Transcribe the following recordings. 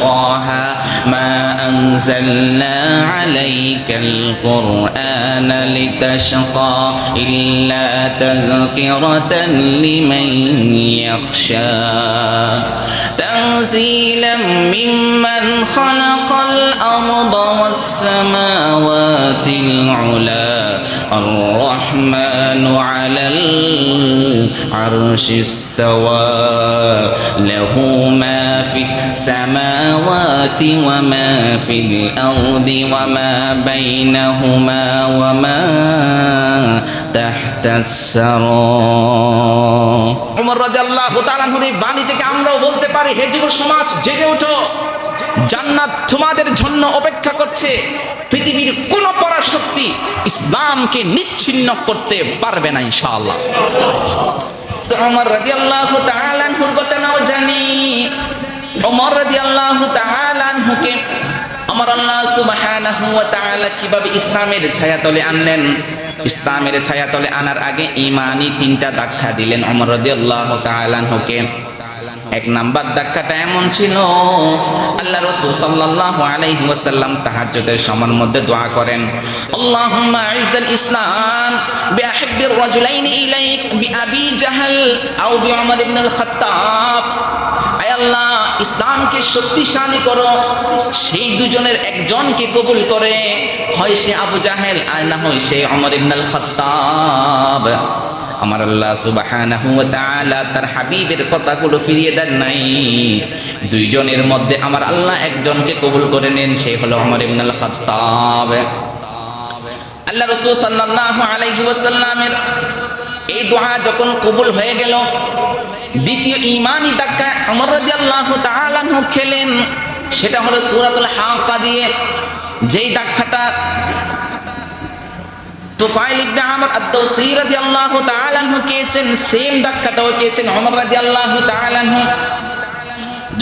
طه ما أنزلنا عليك القرآن لتشقى إلا تذكرة لمن يخشى. تنزيلا ممن خلق الأرض والسماوات العلا. الرحمن على العرش استوى له ما في السماوات وما في الأرض وما بينهما وما تحت السرى উমর রাদিয়াল্লাহু তাআলার এই বাণী থেকে আমরাও বলতে পারি হে যুব সমাজ জেগে ওঠো জান্নাত তোমাদের জন্য অপেক্ষা করছে। পৃথিবীর কোন পরাশক্তি ইসলামকে নিচ্ছিন্ন করতে পারবে না ইনশাআল্লাহ। ওমর রাদিয়াল্লাহু তাআলা আনহুর ঘটনাও জানি। ওমর রাদিয়াল্লাহু তাআলা আনহুকে আমার আল্লাহ তাআলা কীভাবে ইসলামের ছায়াতলে আনলেন? ইসলামের ছায়াতলে আনার আগে ইমানি তিনটা ধাক্কা দিলেন ওমর রাদিয়াল্লাহু তাআলা আনহুকে। এক নাম্বার ধাক্কাটা এমন ছিল। আল্লাহ রাসূল সাল্লাল্লাহু আলাইহি ওয়াসাল্লাম তাহাজ্জুদের সময়ের মধ্যে দোয়া করেন, আল্লাহুম্মা আইজ্জাল ইসলাম বিআহিব্বির রাজুলাইন ইলাইক বিআবি জাহল আও বিউমর ইবনুল খাত্তাব। আয় আল্লাহ, ইসলামকে শক্তিশালী করো, সেই দুজনের একজনকে কবুল করে। হয় সে আবু জাহেল আর না হয় সে অমর ইবনুল খাত্তাব। আমার আল্লাহ সুবহানাহু ওয়া তাআলা তার হাবিবের কথাগুলো ফিরিয়ে দেন নাই। দুইজনের মধ্যে আমার আল্লাহ একজনকে কবুল করে নেন, সে হলো ওমর ইবনুল খাত্তাব আল্লাহ রাসূল সাল্লাল্লাহু আলাইহি ওয়াসাল্লামের এই দোয়া যখন কবুল হয়ে গেল, দ্বিতীয় ইমানি ধাক্কা ওমর রাদিয়াল্লাহু তাআলা খেলেন। সেটা হলো সূরাতুল হাক্কা দিয়ে যেই ধাক্কাটা তুফাইল ইবনে আমর আদ-দৌসি রাদিয়াল্লাহু তাআলা আনহু কেছেন সেম ধাক্কাটাও কেছেন ওমর রাদিয়াল্লাহু তাআলা আনহু।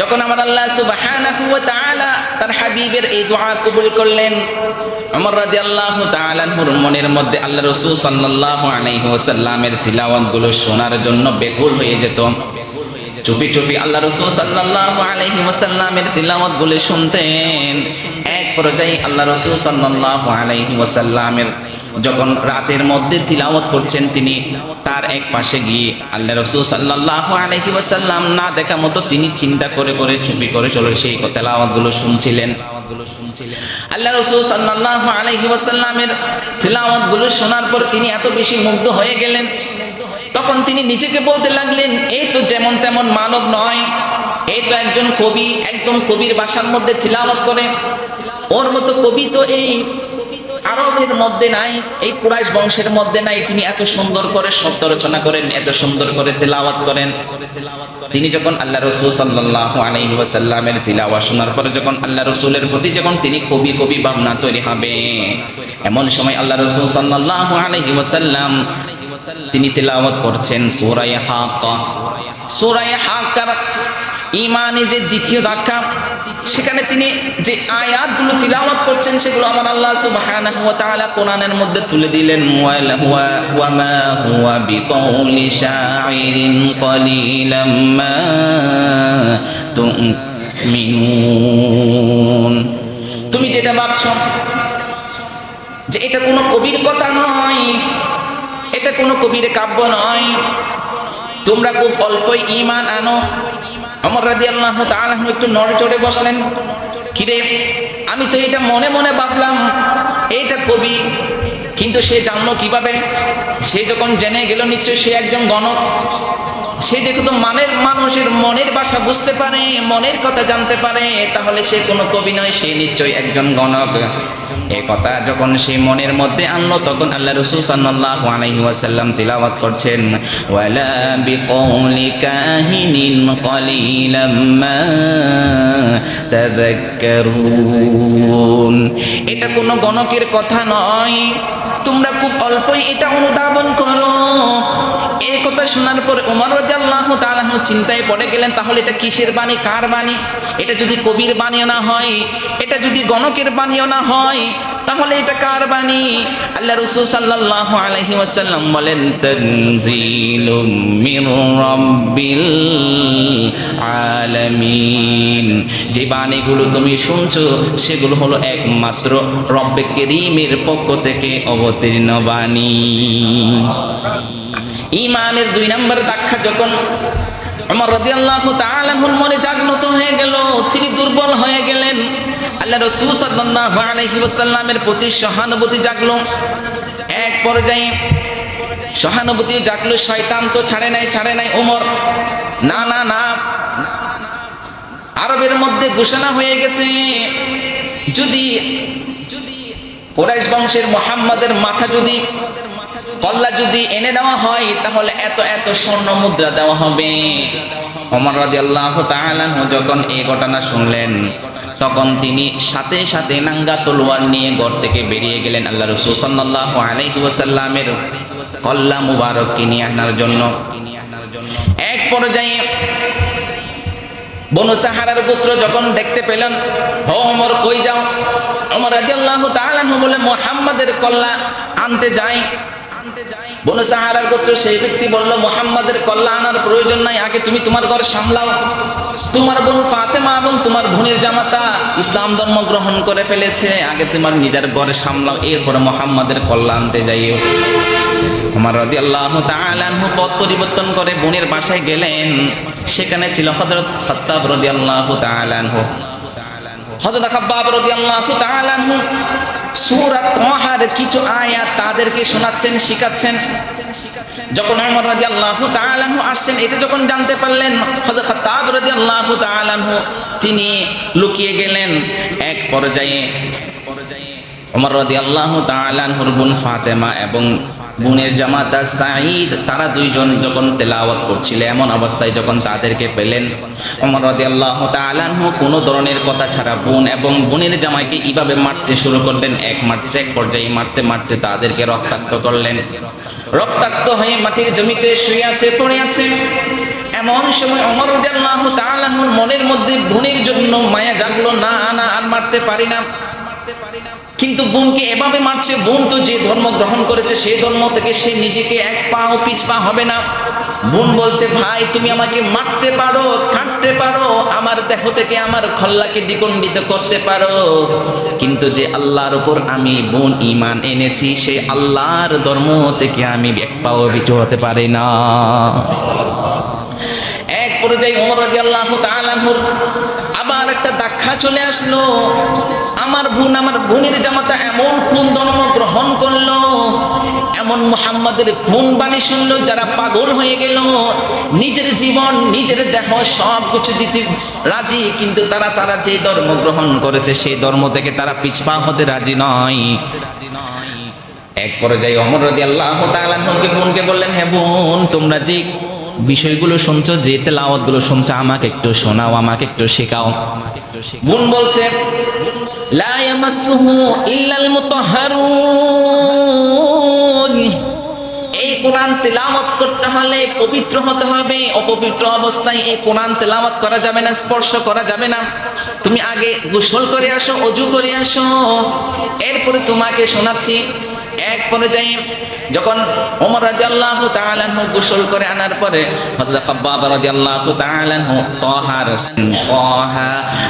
যখন আমার আল্লাহ সুবহানাহু ওয়া তাআলা তার হাবিবের এই দোয়া কবুল করলেন, ওমর রাদিয়াল্লাহু তাআলা আনহুর মনের মধ্যে আল্লাহ রাসূল সাল্লাল্লাহু আলাইহি ওয়াসাল্লামের তিলাওয়াতগুলো শোনার জন্য বেকুল হয়ে যেত। চুপি চুপি আল্লাহ রসুল সাল্লাল্লাহু আলাইহি ওয়াসাল্লামের তিলাওয়াতগুলো শুনতেন। এক পর্যায়ে আল্লাহ রসুল সাল্লাল্লাহু আলাইহি ওয়াসাল্লামের যখন রাতের মধ্যে তিলাওয়াত করছেন তিনি, তার এক পাশে গিয়ে আল্লাহ রসুল সাল্লাল্লাহু আলাইহি ওয়াসাল্লাম না দেখা মতো তিনি চিন্তা করে করে, চুপি করে চলে সেই তেলাওয়াতগুলো শুনছিলেন। আল্লাহ শোনার পর তিনি এত বেশি মুগ্ধ হয়ে গেলেন। তখন তিনি নিজেকে বলতে লাগলেন, এই তো যেমন তেমন মানব নয়। এই তো একজন কবি, একদম কবির ভাষার মধ্যে ওর মতো কবি তো এই আরবের মধ্যে নাই, এই কুরাইশ বংশের মধ্যে নাই, তিনি এত সুন্দর করে শব্দ রচনা করেন, এত সুন্দর করে তেলাওয়াত করেন। তিনি যখন আল্লাহ রসুল সাল্লাল্লাহু আলাইহি ওয়াসাল্লামের তিলাওয়াত শোনার পরে যখন আল্লাহ রসুলের প্রতি যখন তিনি কবি কবি ভাবনা তৈরি হবে, এমন সময় আল্লাহ রসুল সাল্লাল্লাহু আলাইহি ওয়াসাল্লাম তিনি তেলাওয়াত করছেন সূরায়ে হাক্কা সূরায়ে হাক্কার ইমানে যে দ্বিতীয় ধাক্কা সেখানে তিনি যে আয়াতগুলো তিলাওয়াত করছেন সেগুলো আমার আল্লাহ সুবহানাহু ওয়া তাআলা কোরআনের মধ্যে তুলে দিলেন। ওয়া মা হুয়া বিকাউলি শাইরিন কলিলাম মা তুমিনুন। তুমি যেটা ভাবছ যে এটা কোনো কবির কথা নয়, এটা কোনো কবির কাব্য নয়। তোমরা খুব অল্পই ইমান আনো। অমর রাদি আল্লাহ তাআলা একটু নড়ে চড়ে বসলেন। কিরে, আমি তো এটা মনে মনে ভাবলাম, এইটা কবি, কিন্তু সে জানলো কীভাবে? সে যখন জেনে গেল নিশ্চয় সে একজন গণক। সে যেহেতু মানের মানুষের মনের ভাষা বুঝতে পারে, মনের কথা জানতে পারে, তাহলে সে কোনো কবি নয়, সে নিশ্চয়ই একজন গণক। এ কথা যখন সে মনের মধ্যে আনলো, তখন আল্লাহ রসুল সাল্লাল্লাহু আলাইহি ওয়াসাল্লাম তিলাওয়াত করছেন, ওয়ালা বিকৌলি কাহিনিন কলিলাম মা তাযাক্কারুন এটা কোনো গণকের কথা নয়। তোমরা খুব অল্পই এটা অনুধাবন করো। শোনার পর উমর রাজাল্লাহ তালাহ চিন্তায় পড়ে গেলেন, তাহলে এটা কিসের বাণী? কার বাণী? এটা যদি কবির বাণীও না হয়, এটা যদি গণকের বাণীও না হয়, তাহলে এটা কার বাণী? আল্লাহ রসুল সাল্লাহ আলহি আসাল্লাম বলেন, তনজিলুম আলামিন। যে বাণীগুলো তুমি শুনছো, সেগুলো হলো একমাত্র রব্বে কেরিমের পক্ষ থেকে অবতীর্ণ বাণী। ইমানের দুই নম্বর ব্যাখ্যা যখন আমার রাদিয়াল্লাহু তাআলা আনহুর মনে জাগ্রত হয়ে গেল, তিনি দুর্বল হয়ে গেলেন। আল্লাহ রাসূল সাল্লাল্লাহু প্রতি সহানুভূতি জাগলো। এক পর্যায়ে সহানুভূতি জাগলো, শয়তান তো ছাড়ে নাই ছাড়ে নাই ওমর না না না। আরবের মধ্যে ঘোষণা হয়ে গেছে যদি যদি কোরাইশ বংশের মোহাম্মদের মাথা যদি কল্লা যদি এনে দেওয়া হয়, তাহলে এত এত স্বর্ণ মুদ্রা দেওয়া হবে। রাদিয়াল্লাহু তাআলা আনহু যখন এই ঘটনা শুনলেন, তখন তিনি সাথে সাথে নাঙ্গা তলোয়ার নিয়ে ঘর থেকে বেরিয়ে গেলেন আল্লাহ রসুল সাল্লাল্লাহু আলাইহি ওয়াসাল্লামের কল্লা মুবারক কিনে আনার জন্য। এক পর্যায়ে বনু সাহারার পুত্র যখন দেখতে পেলেন হো ওমর, কই যাও? রাদিয়াল্লাহু তাআলা আনহু বলে মুহাম্মাদের কল্লা আনতে যাই। বনু সাহারার পুত্র সেই ব্যক্তি বলল, মুহাম্মাদের কল্লা আনার প্রয়োজন নাই, আগে তুমি তোমার ঘর সামলাও। তোমার বোন ফাতেমা এবং তোমার বোনের জামাতা ইসলাম ধর্ম গ্রহণ করে ফেলেছে, আগে তোমার নিজের ঘরে সামলাও, এরপরে মোহাম্মদের কল্লা আনতে যাইও। ওমর রাদিয়াল্লাহু তাআলা আনহু পথ পরিবর্তন করে বোনের বাসায় গেলেন। সেখানে ছিল হযরত খাত্তাব রাদিয়াল্লাহু তাআলা আনহু। হযরত খাব্বাব রাদিয়াল্লাহু তাআলা আনহু সূরা তাহার কিছু আয়াত তাদেরকে শোনাচ্ছেন, শিখাচ্ছেন। যখন ওমর রাদিয়াল্লাহু তাআলা আনহু আসছেন, এটা যখন জানতে পারলেন, হযরত খাত্তাব রাদিয়াল্লাহু তাআলা আনহু, তিনি লুকিয়ে গেলেন এক পর্যায়ে। ওমর রাদিয়াল্লাহু আল্লাহ আনহুর বোন ফাতেমা এবং বোনের জামাতা সাঈদ, তারা দুইজন যখন তেলাওয়াত করছিল, এমন অবস্থায় যখন তাদেরকে পেলেন ওমর রাদিয়াল্লাহু তাআলা আনহু কোনো ধরনের কথা ছাড়া বোন এবং বোনের জামাইকে এইভাবে মারতে শুরু করলেন, এক মারতে, এক পর্যায়ে মারতে মারতে তাদেরকে রক্তাক্ত করলেন। রক্তাক্ত হয়ে মাটির জমিতে শুয়ে আছে, পড়ে আছে। এমন সময় অমর মনের মধ্যে বোনের জন্য মায়া জাগলো, না না, আর মারতে পারি না। কিন্তু বোনকে এভাবে মারছে, বোন তো যে ধর্ম গ্রহণ করেছে সেই ধর্ম থেকে সে নিজেকে এক পাও পিছপা হবে না। বোন বলছে, ভাই, তুমি আমাকে মারতে পারো, কাটতে পারো, আমার দেহ থেকে আমার খল্লাকে দ্বিখণ্ডিত করতে পারো। কিন্তু যে আল্লাহর উপর আমি বোন ইমান এনেছি সেই আল্লাহর ধর্ম থেকে আমি এক পাও বিচু হতে পারি না। এক পর্যায়ে ওমর রাদিয়াল্লাহু তাআলা আনহুর আবার একটা দাক্ষা চলে আসলো। আমার বোন, আমার বোনের জামাতা এমন কোন ধর্ম গ্রহণ করল। এমন মুহাম্মাদের খুন বাণী শুনলো, যারা পাগল হয়ে গেল। নিজের জীবন, নিজের দেহ সব কিছু দিতে রাজি, কিন্তু তারা তারা যে ধর্ম গ্রহণ করেছে, সেই ধর্ম থেকে তারা পিছপা হতে রাজি নয়। এক পর্যায়ে অমর রদি আল্লাহ তালাকে বোনকে বললেন হ্যাঁ বোন, তোমরা যে বিষয়গুলো শুনছো, যে তেলাওয়াতগুলো শুনছো, আমাকে একটু শোনাও, আমাকে একটু শেখাও। বোন বলছে, লা ইয়ামাসসুহু ইল্লাল মুতাহহারুন এই কোরআন তেলাওয়াত করতে হলে পবিত্র হতে হবে, অপবিত্র অবস্থায় এই কোরআন তেলাওয়াত করা যাবে না, স্পর্শ করা যাবে না। তুমি আগে গোসল করে আসো, অজু করে আসো। এরপরে তোমাকে শোনাচ্ছি এক পর্যায়ে যখন ওমর রাদিয়াল্লাহু তাআলা আনহু গোসল করে আনার পরে হযরত খাব্বাব রাদিয়াল্লাহু তাআলা আনহু তাহার طه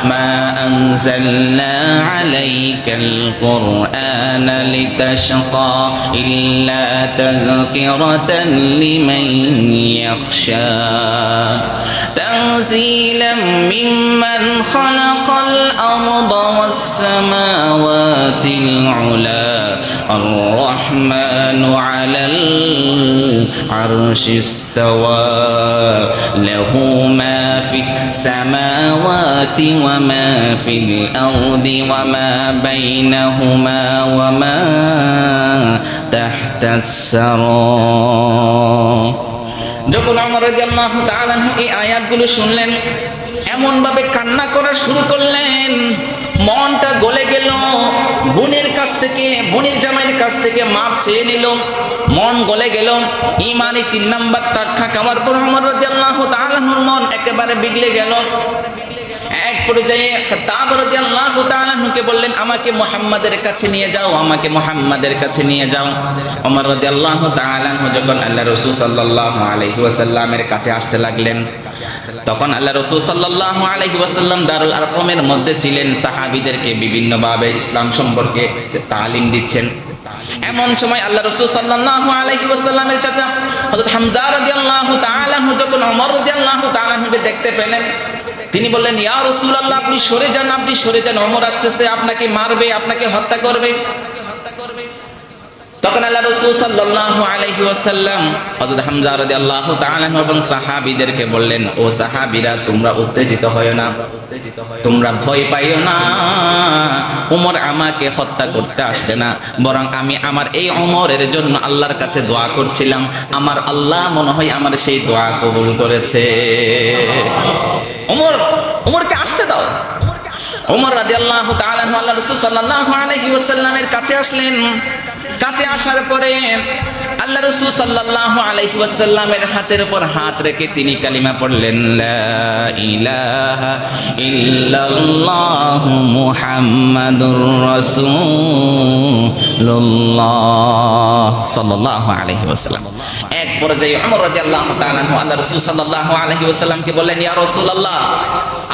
ما أنزلنا عليك القرآن لتشقى إلا تذكرة لمن يخشى تنزيلا ممن خلق الأرض والسماوات العلا الرحمن على العرش استوى له ما في السماوات وما في الأرض وما بينهما وما تحت السرى যখন আমার রাদিয়াল্লাহু তাআলা আনহু এই আয়াতগুলো শুনলেন এমন ভাবে কান্না করা শুরু করলেন। মনটা গলে গেল। বোনের কাছ থেকে, বোনের জামাইয়ের কাছ থেকে মাপ চেয়ে নিল। মন গলে গেল। ইমানি তিন নাম্বার টাকা খাওয়ার পর আমার রাদিয়াল্লাহু তাআলা আনহুর মন একেবারে বিগড়ে গেল। এক পর্যায়ে খাত্তাব রাদিয়াল্লাহু তাআলা নুকে বললেন, আমাকে মুহাম্মাদের কাছে নিয়ে যাও, আমাকে মুহাম্মাদের কাছে নিয়ে যাও। ওমর রাদিয়াল্লাহু তাআলা যখন আল্লাহ রাসূল সাল্লাল্লাহু আলাইহি ওয়াসাল্লামের কাছে আসতে লাগলেন তখন আল্লাহ রসুল সাল্লাল্লাহু আলাইহি ওয়াসাল্লাম দারুল আরকমের মধ্যে ছিলেন। সাহাবীদেরকে বিভিন্নভাবে ইসলাম সম্পর্কে তালিম দিচ্ছেন। এমন সময় আল্লাহ রসুল সাল্লাল্লাহু আলাইহি ওয়াসাল্লামের চাচা হযরত হামজা রাদিয়াল্লাহু তাআলা আনহু যখন ওমর রাদিয়াল্লাহু তাআলা আনহুকে দেখতে পেলেন, তিনি বললেন, ইয়া রসুল আল্লাহ আপনি সরে যান, আপনি সরে যান অমর আসতেছে, আপনাকে মারবে, আপনাকে হত্যা করবে। তখন আল্লাহ রসুল সাল্লাল্লাহু আলাইহি ওয়াসাল্লাম হযরত হামজা তাআলা আনহু এবং সাহাবীদেরকে বললেন, ও সাহাবিরা, তোমরা উত্তেজিত হয় না। তোমরা ভয় পাইও না। উমর আমাকে হত্যা করতে আসছে না। বরং আমি আমার এই উমরের জন্য আল্লাহর কাছে দোয়া করছিলাম। আমার আল্লাহ মনে হয় আমার সেই দোয়া কবুল করেছে। উমর, উমরকে আসতে দাও। ওমর রাদিয়াল্লাহু তাআলা আনহু আল্লাহ রাসূল সাল্লাল্লাহু আলাইহি ওয়াসাল্লামের কাছে আসলেন। কাছে আসার পরে আল্লাহ রসুল সাল্লাল্লাহু আলাইহি ওয়াসাল্লামের হাতের উপর হাত রেখে তিনি কালিমা পড়লেন আলাইহি এক আল্লাহ আলাইহি ইয়া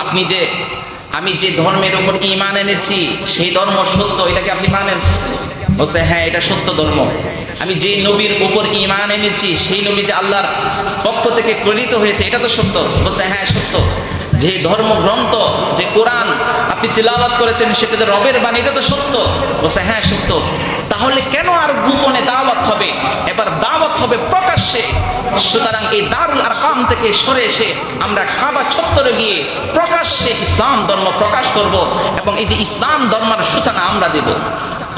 আপনি যে, আমি যে ধর্মের উপর ইমান এনেছি, সেই ধর্ম সত্য, এটাকে আপনি মানেন? বলছে হ্যাঁ এটা সত্য ধর্ম। আমি যে নবীর উপর ইমান এনেছি, সেই নবী যে আল্লাহর পক্ষ থেকে প্রেরিত হয়েছে, এটা তো সত্য। বলছে হ্যাঁ সত্য। যে ধর্ম গ্রন্থ, যে কোরআন আপনি তিলাওয়াত করেছেন, সেটা তো রবের বাণী, এটা তো সত্য। বলছে হ্যাঁ সত্য। তাহলে কেন আর গোপনে দাওয়াত হবে? এবার দাওয়াত হবে প্রকাশ্যে। সুতরাং এই দারুল আরকাম থেকে সরে এসে আমরা খাবার ছত্তরে গিয়ে প্রকাশ্যে ইসলাম ধর্ম প্রকাশ করব এবং এই যে ইসলাম ধর্মের সূচনা আমরা দেব।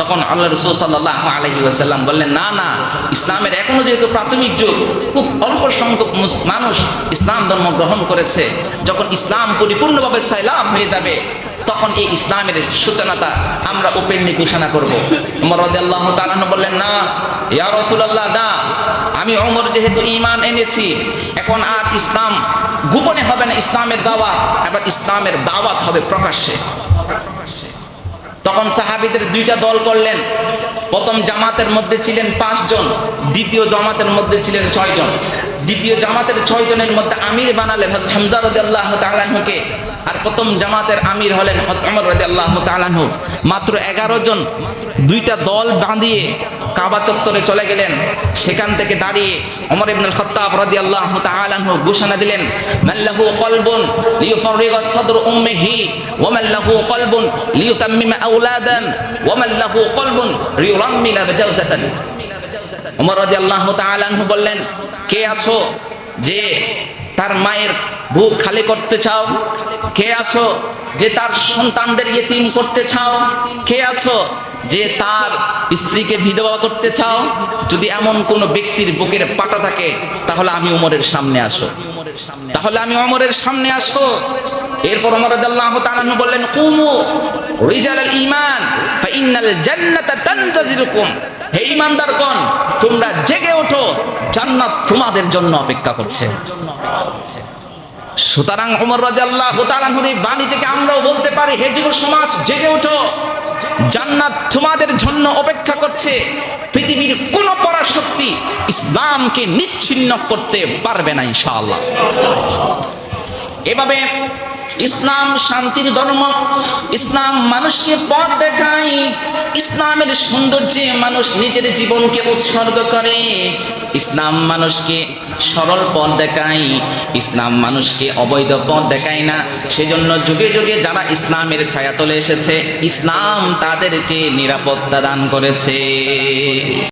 তখন আল্লাহ রসুল সাল্লাহ আলহি ওয়াসাল্লাম বললেন, না না, ইসলামের এখনও যেহেতু প্রাথমিক যুগ, খুব অল্প সংখ্যক মানুষ ইসলাম ধর্ম গ্রহণ করেছে, যখন ইসলাম পরিপূর্ণভাবে সাইলাম হয়ে যাবে, তখন এই ইসলামের সূচনাটা আমরা ওপেনলি ঘোষণা করব। উমর রাদিয়াল্লাহু তাআলা বললেন, না, ইয়া রাসূলুল্লাহ, না, আমি ওমর যেহেতু ঈমান এনেছি, এখন আর ইসলাম গোপনে হবে না, ইসলামের দাওয়াত, এবার ইসলামের দাওয়াত হবে প্রকাশ্যে। তখন সাহাবিদের দুইটা দল করলেন। প্রথম জামাতের মধ্যে ছিলেন পাঁচজন, দ্বিতীয় জামাতের মধ্যে ছিলেন ছয়জন। দ্বিতীয় জামাতের ছয় জনের মধ্যে আমির বানালেন হযরত হামজা রাদিয়াল্লাহু তাআলা আনহুকে। আর প্রথম জামাতের আমির হলেন হযরত ওমর রাদিয়াল্লাহু তাআলা আনহু। মাত্র এগারো জন দুইটা দল বাঁধিয়ে কাবা চত্বরে চলে গেলেন। সেখান থেকে দাঁড়িয়ে ওমর ইবনুল খাত্তাব রাদিয়াল্লাহু তাআলা আনহু ঘোষণা দিলেন মাল্লাহু কলবুন লিইফারিগা সাদর উম্মিহি, ওয়া মাল্লাহু কলবুন লিইতাম্মিমা আওলাদান, ওয়া মাল্লাহু কলবুন লিইরাম্মিলা বাজাওজাতান। ওমর রাদিয়াল্লাহু তাআলা আনহু বললেন কে আছো? যে তার মায়ের বুক খালি করতে চাও? কে আছো? যে তার সন্তানদের ইয়েতিম করতে চাও? কে আছো? যে তার স্ত্রীকে বিধবা করতে চাও? যদি এমন কোন ব্যক্তির বুকের পাটা থাকে, তাহলে আমি উমরের সামনে আসো। তাহলে আমি অমরের সামনে আসো। এরপর ওমর রাদিয়াল্লাহু তাআলা বললেন, কুমু, রিজালাল ঈমান। ফা ইন্নাল জান্নাতা তানতাজিরুকুম হে ঈমানদারগণ তোমরা জেগে ওঠো, জান্নাত তোমাদের জন্য অপেক্ষা করছে। সুতরাং ওমর রাদিয়াল্লাহু তাআলা এই বাণী থেকে আমরাও বলতে পারি, হে যুব সমাজ, জেগে ওঠো। জান্নাত তোমাদের জন্য অপেক্ষা করছে। পৃথিবীর কোন পরাশক্তি ইসলামকে নিচ্ছিন্ন করতে পারবে না ইনশাআল্লাহ। এভাবে ইসলাম শান্তির ধর্ম, ইসলাম মানুষকে পথ দেখায়, ইসলামের সৌন্দর্যে মানুষ নিজের জীবনকে উৎসর্গ করে, ইসলাম মানুষকে সরল পথ দেখায়, ইসলাম মানুষকে অবৈধ পথ দেখায় না। সেজন্য যুগে যুগে যারা ইসলামের ছায়া তলে এসেছে, ইসলাম তাদেরকে নিরাপত্তা দান করেছে।